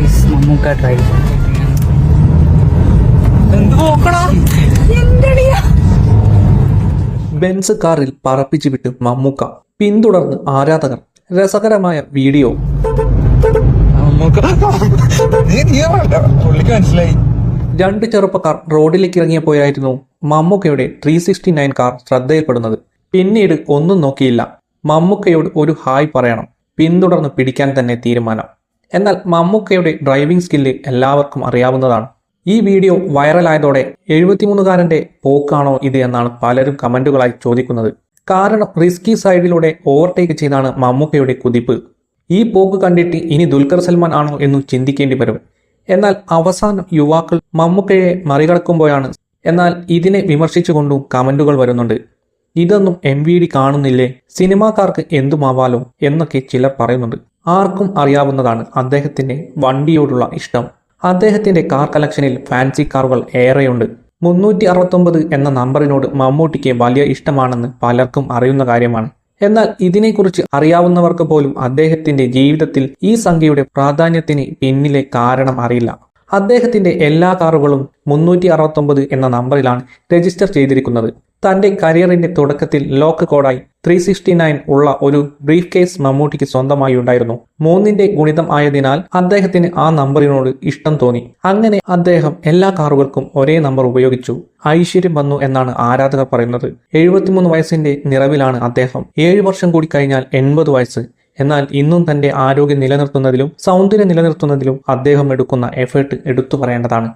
Please Mammukka drive എന്ത് നോക്കണോ Benz കാറിൽ പറപ്പിച്ചു വിട്ട് മമ്മൂക്ക പിന്തുടർന്ന് ആരാധകർ രസകരമായ വീഡിയോ. രണ്ട് ചെറുപ്പക്കാർ റോഡിലേക്ക് ഇറങ്ങിയപ്പോയായിരുന്നു മമ്മൂക്കയുടെ ത്രീ സിക്സ്റ്റി നയൻ കാർ ശ്രദ്ധയിൽപ്പെടുന്നത്. പിന്നീട് ഒന്നും നോക്കിയില്ല. മമ്മൂക്കയോട് ഒരു ഹായ് പറയണം. പിന്തുടർന്ന് പിടിക്കാൻ തന്നെ തീരുമാനം. എന്നാൽ മമ്മൂക്കയുടെ ഡ്രൈവിംഗ് സ്കില്ല് എല്ലാവർക്കും അറിയാവുന്നതാണ്. ഈ വീഡിയോ വൈറലായതോടെ എഴുപത്തിമൂന്നുകാരന്റെ പോക്കാണോ ഇത് എന്നാണ് പലരും കമന്റുകളായി ചോദിക്കുന്നത്. കാരണം റിസ്കി സൈഡിലൂടെ ഓവർടേക്ക് ചെയ്താണ് മമ്മൂക്കയുടെ കുതിപ്പ്. ഈ പോക്ക് കണ്ടിട്ട് ഇനി ദുൽഖർ സൽമാൻ ആണോ എന്ന് ചിന്തിക്കേണ്ടി വരും. എന്നാൽ അവസാനം യുവാക്കൾ മമ്മൂക്കയെ മറികടക്കുമ്പോഴാണ്. എന്നാൽ ഇതിനെ വിമർശിച്ചുകൊണ്ടും കമന്റുകൾ വരുന്നുണ്ട്. ഇതൊന്നും എം വി ഡി കാണുന്നില്ലേ? സിനിമാക്കാർക്ക് എന്തുമാവാലോ എന്നൊക്കെ ചിലർ പറയുന്നുണ്ട്. ആർക്കും അറിയാവുന്നതാണ് അദ്ദേഹത്തിന്റെ വണ്ടിയോടുള്ള ഇഷ്ടം. അദ്ദേഹത്തിന്റെ കാർ കളക്ഷനിൽ ഫാൻസി കാറുകൾ ഏറെയുണ്ട്. മുന്നൂറ്റി അറുപത്തൊമ്പത് എന്ന നമ്പറിനോട് മമ്മൂട്ടിക്ക് വലിയ ഇഷ്ടമാണെന്ന് പലർക്കും അറിയുന്ന കാര്യമാണ്. എന്നാൽ ഇതിനെക്കുറിച്ച് അറിയാവുന്നവർക്ക് പോലും അദ്ദേഹത്തിന്റെ ജീവിതത്തിൽ ഈ സംഖ്യയുടെ പ്രാധാന്യത്തിന് പിന്നിലെ കാരണം അറിയില്ല. അദ്ദേഹത്തിന്റെ എല്ലാ കാറുകളും മുന്നൂറ്റി എന്ന നമ്പറിലാണ് രജിസ്റ്റർ ചെയ്തിരിക്കുന്നത്. തന്റെ കരിയറിന്റെ തുടക്കത്തിൽ ലോക്ക് കോഡായി ത്രീ സിക്സ്റ്റി നയൻ ഉള്ള ഒരു ബ്രീഫ് കേസ് മമ്മൂട്ടിക്ക് സ്വന്തമായി ഉണ്ടായിരുന്നു. മൂന്നിന്റെ ഗുണിതം ആയതിനാൽ അദ്ദേഹത്തിന് ആ നമ്പറിനോട് ഇഷ്ടം തോന്നി. അങ്ങനെ അദ്ദേഹം എല്ലാ കാറുകൾക്കും ഒരേ നമ്പർ ഉപയോഗിച്ചു. ഐശ്വര്യം വന്നു എന്നാണ് ആരാധകർ പറയുന്നത്. എഴുപത്തിമൂന്ന് വയസ്സിന്റെ നിറവിലാണ് അദ്ദേഹം. ഏഴു വർഷം കൂടി കഴിഞ്ഞാൽ എൺപത് വയസ്സ്. എന്നാൽ ഇന്നും തന്റെ ആരോഗ്യം നിലനിർത്തുന്നതിലും സൗന്ദര്യം നിലനിർത്തുന്നതിലും അദ്ദേഹം എടുക്കുന്ന എഫേർട്ട് എടുത്തു പറയേണ്ടതാണ്.